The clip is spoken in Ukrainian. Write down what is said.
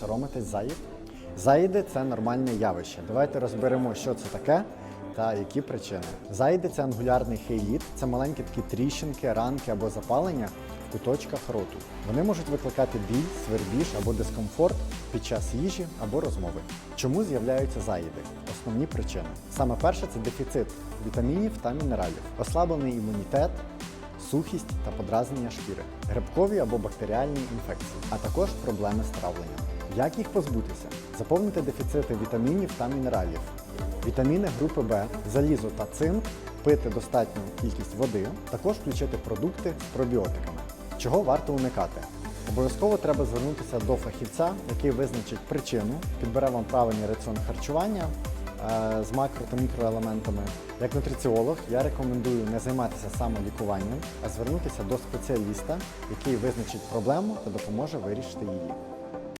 соромитись заїд? Заїди це нормальне явище. Давайте розберемо, що це таке та які причини. Заїди це ангулярний хейліт, це маленькі такі тріщинки, ранки або запалення в куточках роту. Вони можуть викликати біль, свербіж або дискомфорт під час їжі або розмови. Чому з'являються заїди? Основні причини. Саме перше це дефіцит вітамінів та мінералів, ослаблений імунітет, сухість та подразнення шкіри, грибкові або бактеріальні інфекції, а також проблеми з травленням. Як їх позбутися? Заповнити дефіцити вітамінів та мінералів. Вітаміни групи В, залізо та цинк, пити достатню кількість води, також включити продукти з пробіотиками. Чого варто уникати? Обов'язково треба звернутися до фахівця, який визначить причину, підбере вам правильний раціон харчування е, з макро та мікроелементами. Як нутриціолог я рекомендую не займатися самолікуванням, а звернутися до спеціаліста, який визначить проблему та допоможе вирішити її.